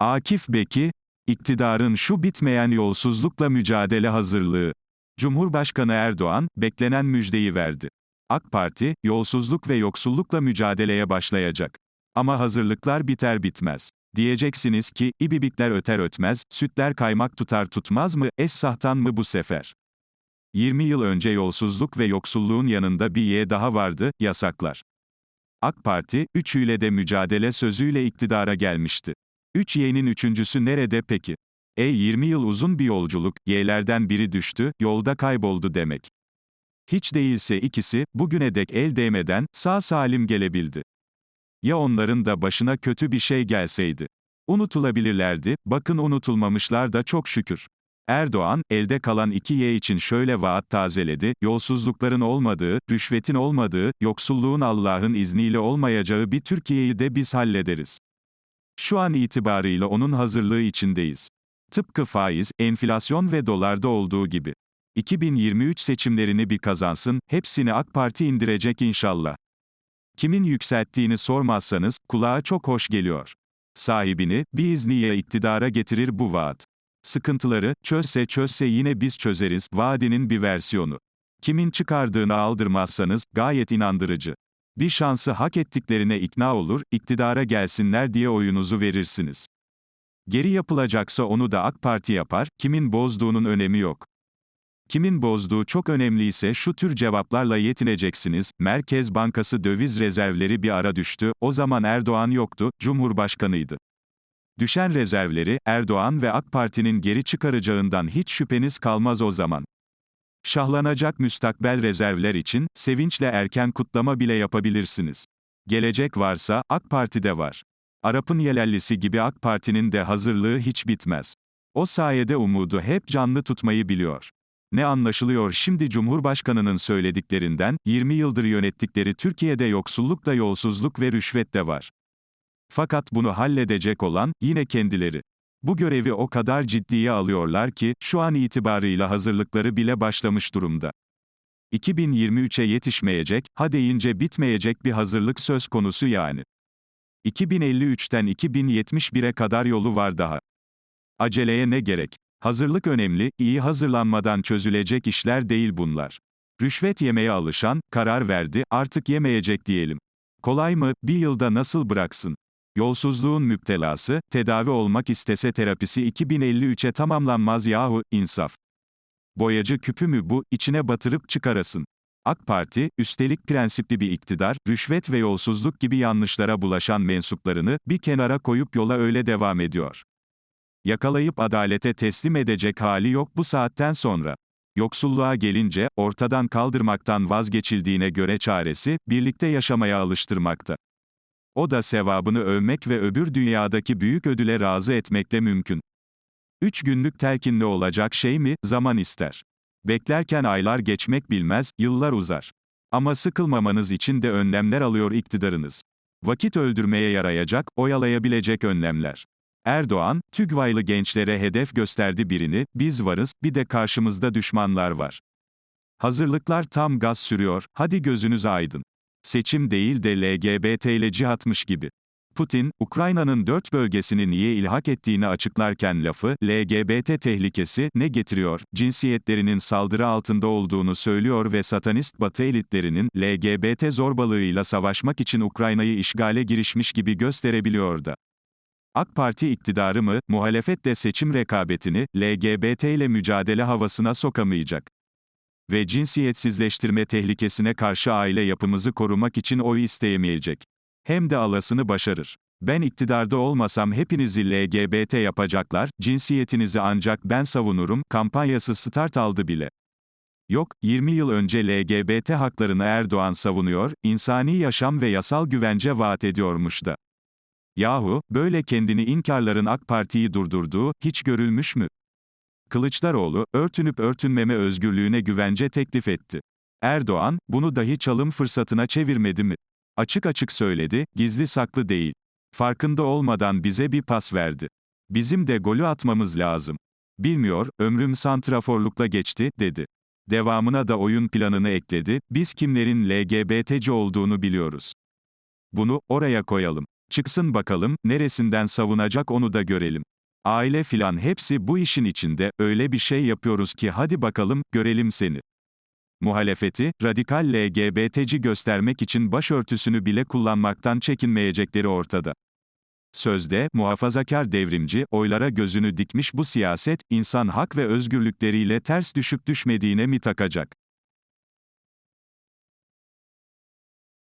Akif Beki, iktidarın şu bitmeyen yolsuzlukla mücadele hazırlığı. Cumhurbaşkanı Erdoğan, beklenen müjdeyi verdi. AK Parti, yolsuzluk ve yoksullukla mücadeleye başlayacak. Ama hazırlıklar biter bitmez. Diyeceksiniz ki, ibibikler öter ötmez, sütler kaymak tutar tutmaz mı, es sahtan mı bu sefer? 20 yıl önce yolsuzluk ve yoksulluğun yanında bir ye daha vardı, yasaklar. AK Parti, üçüyle de mücadele sözüyle iktidara gelmişti. Üç yeğenin üçüncüsü nerede peki? E 20 yıl uzun bir yolculuk, yeğlerden biri düştü, yolda kayboldu demek. Hiç değilse ikisi, bugüne dek el değmeden, sağ salim gelebildi. Ya onların da başına kötü bir şey gelseydi? Unutulabilirlerdi, bakın unutulmamışlar da çok şükür. Erdoğan, elde kalan iki Y için şöyle vaat tazeledi, yolsuzlukların olmadığı, rüşvetin olmadığı, yoksulluğun Allah'ın izniyle olmayacağı bir Türkiye'yi de biz hallederiz. Şu an itibarıyla onun hazırlığı içindeyiz. Tıpkı faiz, enflasyon ve dolarda olduğu gibi. 2023 seçimlerini bir kazansın, hepsini AK Parti indirecek inşallah. Kimin yükselttiğini sormazsanız, kulağa çok hoş geliyor. Sahibini, bir izniye iktidara getirir bu vaat. Sıkıntıları, çözse çözse yine biz çözeriz, vaadinin bir versiyonu. Kimin çıkardığını aldırmazsanız, gayet inandırıcı. Bir şansı hak ettiklerine ikna olur, iktidara gelsinler diye oyunuzu verirsiniz. Geri yapılacaksa onu da AK Parti yapar, kimin bozduğunun önemi yok. Kimin bozduğu çok önemliyse şu tür cevaplarla yetineceksiniz, Merkez Bankası döviz rezervleri bir ara düştü, o zaman Erdoğan yoktu, Cumhurbaşkanıydı. Düşen rezervleri, Erdoğan ve AK Parti'nin geri çıkaracağından hiç şüpheniz kalmaz o zaman. Şahlanacak müstakbel rezervler için, sevinçle erken kutlama bile yapabilirsiniz. Gelecek varsa, AK Parti'de var. Arap'ın yelellisi gibi AK Parti'nin de hazırlığı hiç bitmez. O sayede umudu hep canlı tutmayı biliyor. Ne anlaşılıyor şimdi Cumhurbaşkanının söylediklerinden, 20 yıldır yönettikleri Türkiye'de yoksulluk da yolsuzluk ve rüşvet de var. Fakat bunu halledecek olan, yine kendileri. Bu görevi o kadar ciddiye alıyorlar ki, şu an itibarıyla hazırlıkları bile başlamış durumda. 2023'e yetişmeyecek, ha deyince bitmeyecek bir hazırlık söz konusu yani. 2053'ten 2071'e kadar yolu var daha. Aceleye ne gerek? Hazırlık önemli, iyi hazırlanmadan çözülecek işler değil bunlar. Rüşvet yemeye alışan, karar verdi, artık yemeyecek diyelim. Kolay mı, bir yılda nasıl bıraksın? Yolsuzluğun müptelası, tedavi olmak istese terapisi 2053'e tamamlanmaz yahu, insaf. Boyacı küpü mü bu, içine batırıp çıkarasın. AK Parti, üstelik prensipli bir iktidar, rüşvet ve yolsuzluk gibi yanlışlara bulaşan mensuplarını, bir kenara koyup yola öyle devam ediyor. Yakalayıp adalete teslim edecek hali yok bu saatten sonra. Yoksulluğa gelince, ortadan kaldırmaktan vazgeçildiğine göre çaresi, birlikte yaşamaya alıştırmakta. O da sevabını övmek ve öbür dünyadaki büyük ödüle razı etmekle mümkün. Üç günlük telkinli olacak şey mi, zaman ister. Beklerken aylar geçmek bilmez, yıllar uzar. Ama sıkılmamanız için de önlemler alıyor iktidarınız. Vakit öldürmeye yarayacak, oyalayabilecek önlemler. Erdoğan, TÜGVA'lı gençlere hedef gösterdi birini, biz varız, bir de karşımızda düşmanlar var. Hazırlıklar tam gaz sürüyor, hadi gözünüz aydın. Seçim değil de LGBT ile cihatmış gibi. Putin, Ukrayna'nın dört bölgesini niye ilhak ettiğini açıklarken lafı, LGBT tehlikesi, ne getiriyor, cinsiyetlerinin saldırı altında olduğunu söylüyor ve satanist batı elitlerinin, LGBT zorbalığıyla savaşmak için Ukrayna'yı işgale girişmiş gibi gösterebiliyor da. AK Parti iktidarı mı, muhalefet de seçim rekabetini, LGBT ile mücadele havasına sokamayacak. Ve cinsiyetsizleştirme tehlikesine karşı aile yapımızı korumak için oy isteyemeyecek. Hem de alasını başarır. Ben iktidarda olmasam hepinizi LGBT yapacaklar, cinsiyetinizi ancak ben savunurum, kampanyası start aldı bile. Yok, 20 yıl önce LGBT haklarını Erdoğan savunuyor, insani yaşam ve yasal güvence vaat ediyormuş da. Yahu, böyle kendini inkarların AK Parti'yi durdurduğu, hiç görülmüş mü? Kılıçdaroğlu, örtünüp örtünmeme özgürlüğüne güvence teklif etti. Erdoğan, bunu dahi çalım fırsatına çevirmedi mi? Açık açık söyledi, gizli saklı değil. Farkında olmadan bize bir pas verdi. Bizim de golü atmamız lazım. Bilmiyor, ömrüm santraforlukla geçti, dedi. Devamına da oyun planını ekledi, biz kimlerin LGBT'ci olduğunu biliyoruz. Bunu, oraya koyalım. Çıksın bakalım, neresinden savunacak onu da görelim. Aile filan hepsi bu işin içinde, öyle bir şey yapıyoruz ki hadi bakalım, görelim seni. Muhalefeti, radikal LGBT'ci göstermek için başörtüsünü bile kullanmaktan çekinmeyecekleri ortada. Sözde, muhafazakar devrimci, oylara gözünü dikmiş bu siyaset, insan hak ve özgürlükleriyle ters düşüp düşmediğine mi takacak?